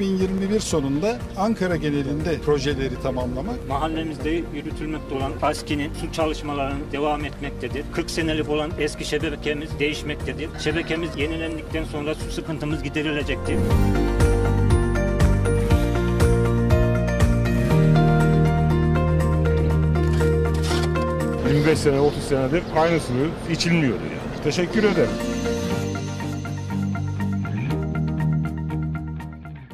2021 sonunda Ankara genelinde projeleri tamamlamak. Mahallemizde yürütülmekte olan ASKİ'nin su çalışmalarının devam etmektedir. 40 senelik olan eski şebekemiz değişmektedir. Şebekemiz yenilendikten sonra su sıkıntımız giderilecektir. 25 sene 30 senedir aynı suyu içilmiyordu yani. Teşekkür ederim.